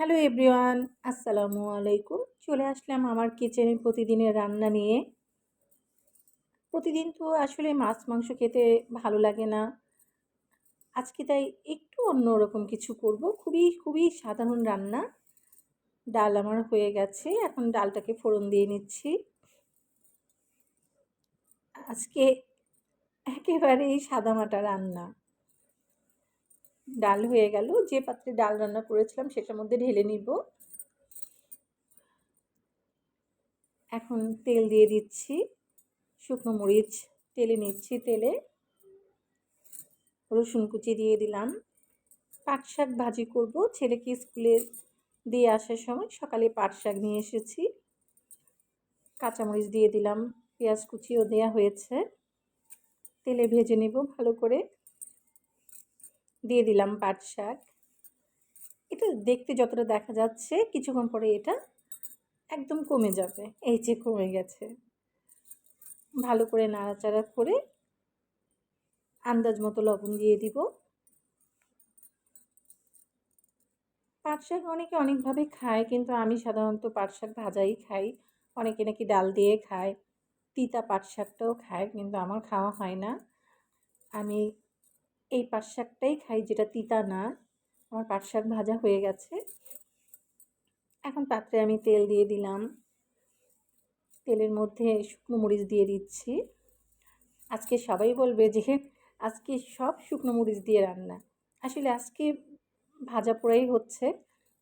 Hello everyone, আসসালামু আলাইকুম। চলে আসলাম আমার কিচেনে প্রতিদিনের রান্না নিয়ে। প্রতিদিন তো আসলে মাছ, মাংস খেতে ভালো লাগে না। আজকে তাই একটু অন্যরকম কিছু করব। খুবই খুবই সাধারণ রান্না। ডাল আমার হয়ে গেছে, এখন ডালটাকে ফোড়ন দিয়ে নিচ্ছি। আজকে একেবারেই সাদামাটা রান্না। ডাল হয়ে গেল। যে পাত্রে ডাল রান্না করেছিলাম সেটার মধ্যে ঢেলে নিব। এখন তেল দিয়ে দিচ্ছি। শুকনো মরিচ তেলে নিচ্ছি তেলে। রসুন কুচি দিয়ে দিলাম। পাট শাক ভাজি করব। ছেলেকে স্কুলে দিয়ে আসার সময় সকালে পাট শাক নিয়ে এসেছি। কাঁচামরিচ দিয়ে দিলাম। পেঁয়াজ কুচিও দেয়া হয়েছে। তেলে ভেজে নেব ভালো করে। দিয়ে দিলাম পাট শাক। এটা দেখতে যতটা দেখা যাচ্ছে, কিছুক্ষণ পরে এটা একদম কমে যাবে। এই যে কমে গেছে। ভালো করে নাড়াচাড়া করে আন্দাজ মতো লবণ দিয়ে দিব। পাট শাক অনেকে অনেকভাবে খায়, কিন্তু আমি সাধারণত পাট শাক ভাজাই খাই। অনেকে নাকি ডাল দিয়ে খায়। তিতা পাট শাকটাও খায়, কিন্তু আমার খাওয়া হয় না। আমি এই পাট শাকটাই খাই, যেটা তিতা না। আমার পাট শাক ভাজা হয়ে গেছে। এখন পাত্রে আমি তেল দিয়ে দিলাম। তেলের মধ্যে শুকনো মরিচ দিয়ে দিচ্ছি। আজকে সবাই বলবে যে, আজকে সব শুকনো মরিচ দিয়ে রান্না। আসলে আজকে ভাজা পোড়াই হচ্ছে।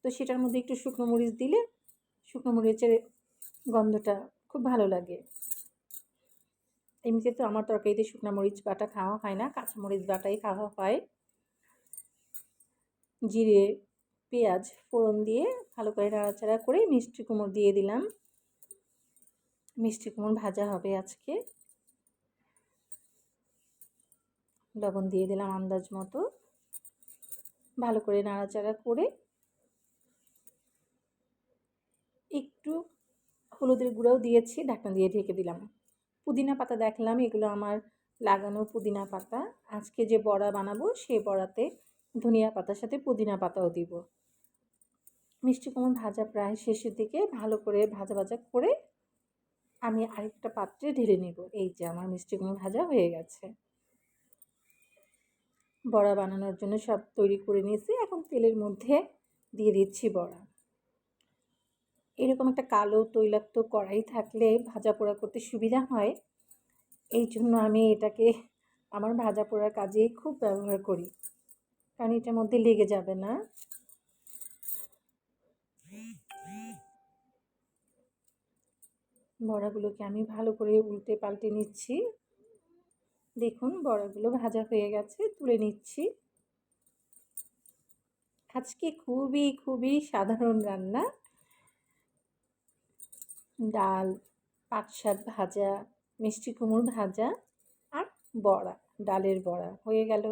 তো সেটার মধ্যে একটু শুকনো মরিচ দিলে শুকনো মরিচের গন্ধটা খুব ভালো লাগে। এমনিতে তো আমার তরকারিতে শুকনো মরিচ বাটা খাওয়া হয় না, কাঁচা মরিচ বাটাই খাওয়া হয়। জিরে, পেঁয়াজ, ফোড়ন দিয়ে ভালো করে নাড়াচাড়া করে মিষ্টি কুমড় দিয়ে দিলাম। মিষ্টি কুমড় ভাজা হবে আজকে। লবণ দিয়ে দিলাম আন্দাজ মতো। ভালো করে নাড়াচাড়া করে একটু হলুদের গুঁড়াও দিয়েছি, ঢাকনা দিয়ে ঢেকে দিলাম। পুদিনা পাতা দেখলাম, এগুলো আমার লাগানো পুদিনা পাতা। আজকে যে বড়া বানাবো সেই বড়াতে ধনিয়া পাতার সাথে পুদিনা পাতাও দিব। মিষ্টি কুমড় ভাজা প্রায় শেষের দিকে ভালো করে ভাজা ভাজা করে আমি আরেকটা পাত্রে ঢেলে নেব। এই যে আমার মিষ্টি কুমড় ভাজা হয়ে গেছে। বড়া বানানোর জন্য সব তৈরি করে নিয়েছি। এখন তেলের মধ্যে দিয়ে দিচ্ছি বড়া। এরকম একটা কালো তৈলাক্ত কড়াই থাকলে ভাজা পোড়া করতে সুবিধা হয়। এই জন্য আমি এটাকে আমার ভাজা পোড়ার কাজেই খুব ব্যবহার করি। কারণ এটার মধ্যে লেগে যাবে না। বড়াগুলোকে আমি ভালো করে উল্টে পাল্টে নিচ্ছি। দেখুন, বড়াগুলো ভাজা হয়ে গেছে, তুলে নিচ্ছি। আজকে খুবই খুবই সাধারণ রান্না। ডাল পাট শাক ভাজা মিষ্টি কুমড় ভাজা আর বড়া ডালের বড়া হয়ে গেল।